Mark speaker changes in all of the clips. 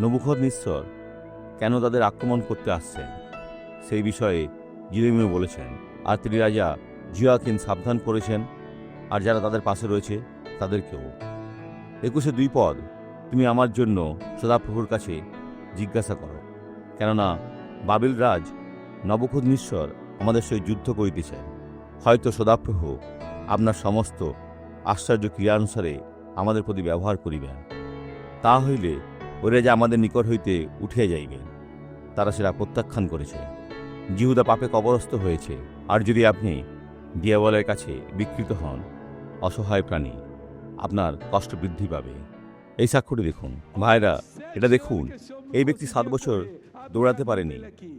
Speaker 1: নবুখদ নিঃস্বর কেন তাদের আক্রমণ করতে আসছেন? সেই বিষয়ে জিরেমিও বলেছেন, আর তিনি রাজা জিয়াকিন সাবধান করেছেন, আর যারা তাদের পাশে রয়েছে, তাদেরকেও। একুশে দুই পদ, তুমি আমার জন্য সদাপ্রভুর কাছে জিজ্ঞাসা করো। কেননা বাবিল রাজ নবখুদনীশ্বর আমাদের সহিত যুদ্ধ করিতেছেন। হয়তো সদাপ্রভু আপনার সমস্ত আশ্চর্য ক্রিয়ানুসারে আমাদের প্রতি ব্যবহার করিবেন। তা হইলে ওরা যে আমাদের নিকট হইতে উঠিয়া যাইবে। তারা সেটা প্রত্যাখ্যান করেছে। জিহুদা পাপে কবরস্থ হয়েছে। আর যদি আপনি দিয়াবলের কাছে বিকৃত হন, অসহায় প্রাণী, আপনার কষ্ট বৃদ্ধি পাবে। এই সাক্ষ্যটি দেখুন। ভাইরা, এটা দেখুন। এই ব্যক্তি সাত বছর দৌড়াতে পারেনি।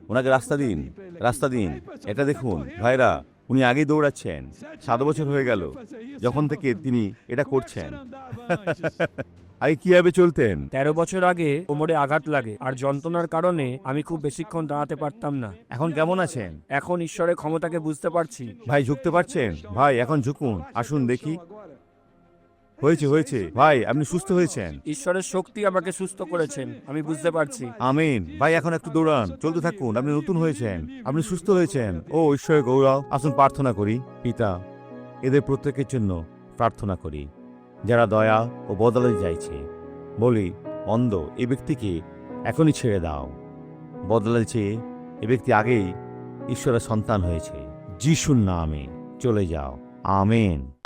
Speaker 1: ওনাকে রাস্তা দিন রাস্তা দিন। এটা দেখুন। ভাইরা, উনি আগেই দৌড়াচ্ছেন। সাত বছর হয়ে গেল। যখন থেকে তিনি এটা করছেন। আগে কীভাবে চলতেন?
Speaker 2: তেরো বছর আগে কোমরে আঘাত লাগে আর যন্ত্রণার কারণে আমি খুব বেশিক্ষণ দাঁড়াতে পারতাম না।
Speaker 1: এখন কেমন আছেন?
Speaker 2: এখন ঈশ্বরের ক্ষমতাকে বুঝতে পারছি।
Speaker 1: ভাই ঝুঁকতে পারছেন? ভাই এখন ঝুঁকুন। আসুন দেখি। হয়েছে হয়েছে। ভাই আপনি সুস্থ হয়েছেন।
Speaker 2: ঈশ্বরের শক্তি আমাকে সুস্থ করেছেন আমি বুঝতে পারছি।
Speaker 1: আমিন। ভাই এখন একটু দৌড়ান। চলতে থাকুন আপনি নতুন হয়েছেন। আপনি সুস্থ হয়েছেন। ও ঈশ্বরের গৌরব। আসুন প্রার্থনা করি। পিতা এদের প্রত্যেকের জন্য প্রার্থনা করি। যারা দয়া ও বদলে যাইছে। বলি, অন্ধ এ ব্যক্তিকে এখনই ছেড়ে দাও। বদলে চেয়ে এ ব্যক্তি আগেই ঈশ্বরের সন্তান হয়েছে। যিশুর নামে চলে যাও। আমেন।